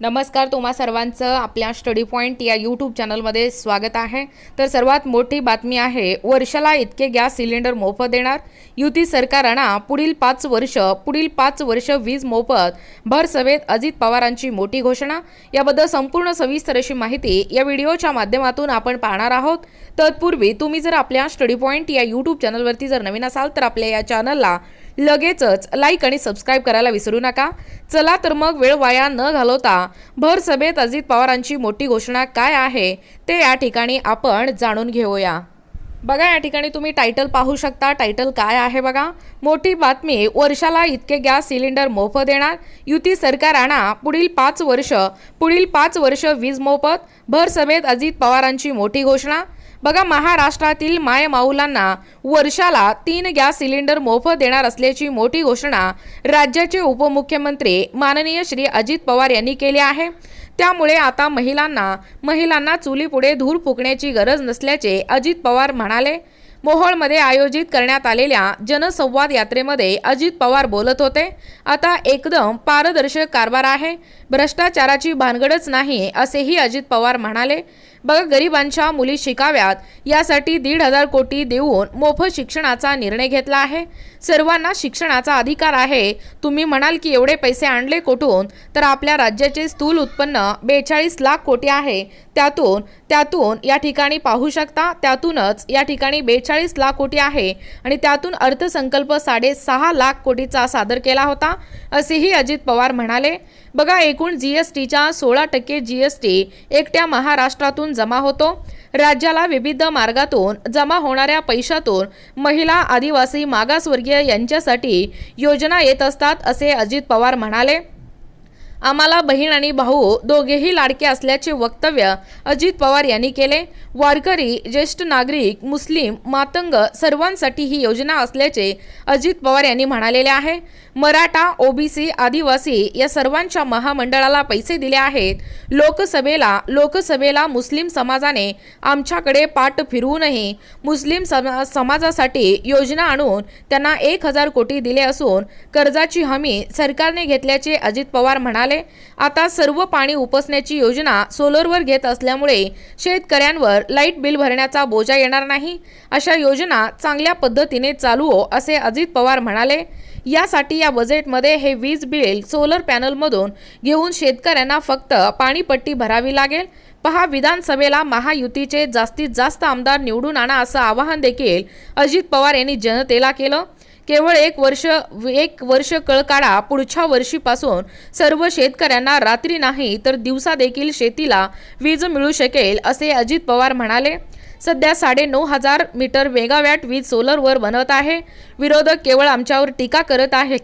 नमस्कार तुम्हा सर्वांचं आपल्या स्टडी पॉईंट या यूट्यूब चॅनलमध्ये स्वागत आहे. तर सर्वात मोठी बातमी आहे वर्षाला इतके गॅस सिलेंडर मोफत देणार? युती सरकारांना पुढील पाच वर्ष पुढील पाच वर्ष वीज मोफत भर सभेत अजित पवारांची मोठी घोषणा? याबद्दल संपूर्ण सविस्तर अशी माहिती या व्हिडिओच्या माध्यमातून आपण पाहणार आहोत. तत्पूर्वी तुम्ही जर आपल्या स्टडी पॉईंट या यूट्यूब चॅनलवरती जर नवीन असाल तर आपल्या या चॅनलला लगेचच लाईक आणि सबस्क्राईब करायला विसरू नका. चला तर मग वेळ वाया न घालवता भर सभेत अजित पवारांची मोठी घोषणा काय आहे ते या ठिकाणी आपण जाणून घेऊया. बघा या ठिकाणी तुम्ही टायटल पाहू शकता. टायटल काय आहे बघा? मोठी बातमी वर्षाला इतके गॅस सिलेंडर मोफत देणार. युती सरकार आणा पुढील पाच वर्ष पुढील पाच वर्ष वीज मोफत. भर सभेत अजित पवारांची मोठी घोषणा. बघा महाराष्ट्रातील मायमाऊलांना वर्षाला तीन गॅस सिलेंडर मोफत देणार असल्याची मोठी घोषणा राज्याचे उपमुख्यमंत्री माननीय श्री अजित पवार यांनी केली आहे. त्यामुळे आता महिलांना महिलांना चुलीपुढे धूर फुकण्याची गरज नसल्याचे अजित पवार म्हणाले. मोहोळमध्ये आयोजित करण्यात आलेल्या जनसंवाद यात्रेमध्ये अजित पवार बोलत होते. आता एकदम पारदर्शक कारभार आहे. भ्रष्टाचाराची भानगडच नाही असेही अजित पवार म्हणाले. बघा गरिबांच्या मुली शिकाव्यात. यासाठी दीड हजार कोटी देऊन मोफत शिक्षणाचा निर्णय घेतला आहे. सर्वांना शिक्षणाचा अधिकार आहे. तुम्ही म्हणाल की एवढे पैसे आणले कुठून? तर आपल्या राज्याचे स्थूल उत्पन्न बेचाळीस लाख कोटी आहे. त्यातून त्यातून या ठिकाणी पाहू शकता त्यातूनच या ठिकाणी बेचाळीस लाख कोटी आहे आणि त्यातून अर्थसंकल्प साडेसहा लाख कोटीचा सादर केला होता असेही अजित पवार म्हणाले. बघा एकूण जी एस टीच्या सोळा टक्के जी एस टी एकट्या महाराष्ट्रातून जमा होतो. राज्याला विविध मार्गातून जमा होणाऱ्या पैशातून महिला आदिवासी मागासवर्गीय यांच्यासाठी योजना येत असतात असे अजित पवार म्हणाले. आम्हाला बहीण आणि भाऊ दोघेही लाडके असल्याचे वक्तव्य अजित पवार यांनी केले. वारकरी ज्येष्ठ नागरिक मुस्लिम मातंग सर्वांसाठी ही योजना असल्याचे अजित पवार यांनी म्हणालेले आहे. मराठा ओबीसी आदिवासी या सर्वांच्या महामंडळाला पैसे दिले आहेत. लोकसभेला लोकसभेला मुस्लिम समाजाने आमच्याकडे पाठ फिरवूनही मुस्लिम समा समाजासाठी योजना आणून त्यांना एक हजार कोटी दिले असून कर्जाची हमी सरकारने घेतल्याचे अजित पवार म्हणाले. आता सर्व पाणी उपसण्याची योजना सोलरवर घेत असल्यामुळे शेतकऱ्यांवर लाइट बिल भरण्याचा बोजा येणार नाही. अशा योजना चांगल्या पद्धतीने चालू हो असे अजित पवार म्हणाले. यासाठी या बजेटमध्ये हे वीज बिल सोलर पॅनलमधून घेऊन शेतकऱ्यांना फक्त पाणीपट्टी भरावी लागेल. पहा विधानसभेला महायुतीचे जास्तीत जास्त आमदार निवडून आणा असं आवाहन देखील अजित पवार यांनी जनतेला केलं. केवळ एक वर्ष एक वर्ष कळ काढा पुढच्या वर्षीपासून सर्व शेतकऱ्यांना रात्री नाही तर दिवसा देखील शेतीला वीज मिळू शकेल असे अजित पवार म्हणाले. सध्या साडे नऊ हजार मीटर मेगावॅट वीज सोलरवर बनवत आहे. विरोधक केवळ आमच्यावर टीका करत आहे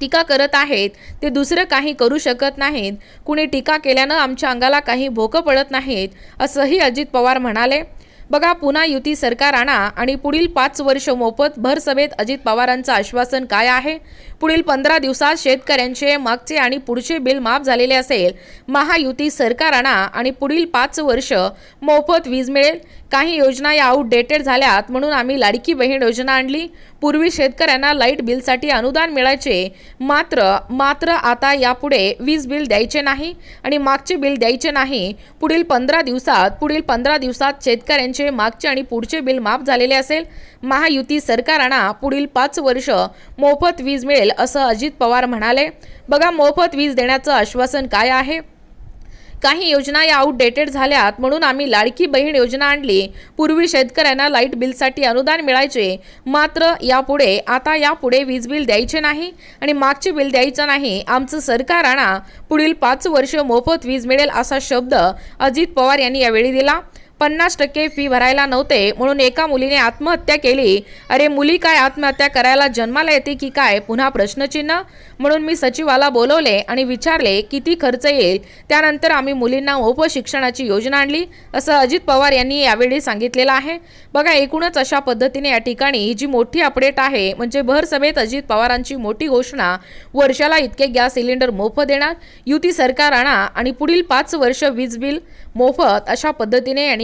टीका करत आहेत ते दुसरं काही करू शकत नाहीत. कुणी टीका केल्यानं आमच्या अंगाला काही भोकं पडत नाहीत असंही अजित पवार म्हणाले. बघा पुन्हा युती सरकार आणा आणि पुढील पाच वर्ष मोफत भरसभेत अजित पवारांचं आश्वासन काय आहे? पुढील पंधरा दिवसात शेतकऱ्यांचे मागचे आणि पुढचे बिल माफ झालेले असेल महायुती सरकार आणा आणि पुढील पाच वर्ष मोफत वीज मिळेल? काही योजना या आउटडेटेड झाल्यात म्हणून आम्ही लाडकी बहीण योजना आणली. पूर्वी शेतकऱ्यांना लाइट बिलसाठी अनुदान मिळायचे. मात्र मात्र आता यापुढे वीज बिल द्यायचे नाही आणि मागचे बिल द्यायचे नाही. पुढील पंधरा दिवसात पुढील पंधरा दिवसात शेतकऱ्यांचे मागचे आणि पुढचे बिल माफ झालेले असेल. महायुती सरकारांना पुढील पाच वर्ष मोफत वीज मिळेल असं अजित पवार म्हणाले. बघा मोफत वीज देण्याचं आश्वासन काय आहे? काही योजना या आउटडेटेड झाल्यात म्हणून आम्ही लाडकी बहीण योजना आणली. पूर्वी शेतकऱ्यांना लाइट बिलसाठी अनुदान मिळायचे. मात्र यापुढे आता यापुढे वीज बिल द्यायचे नाही आणि मागचे बिल द्यायचं नाही आमचं सरकार आणा. पुढील पाच वर्ष मोफत वीज मिळेल असा शब्द अजित पवार यांनी यावेळी दिला. पन्नास टक्के फी भरायला नव्हते. म्हणून एका मुलीने आत्महत्या केली. अरे मुली काय आत्महत्या करायला जन्माला येते की काय? पुन्हा प्रश्नचिन्ह? म्हणून मी सचिवाला बोलवले आणि विचारले किती खर्च येईल? त्यानंतर आम्ही मुलींना मोफत शिक्षणाची योजना आणली. असं अजित पवार यांनी यावेळी सांगितलेलं आहे. बघा एकूणच अशा पद्धतीने या ठिकाणी ही जी मोठी अपडेट आहे म्हणजे भरसभेत अजित पवारांची मोठी घोषणा वर्षाला इतके गॅस सिलेंडर मोफत देणार युती सरकार आणा आणि पुढील पाच वर्ष वीज बिल मोफत अशा पद्धतीने यांनी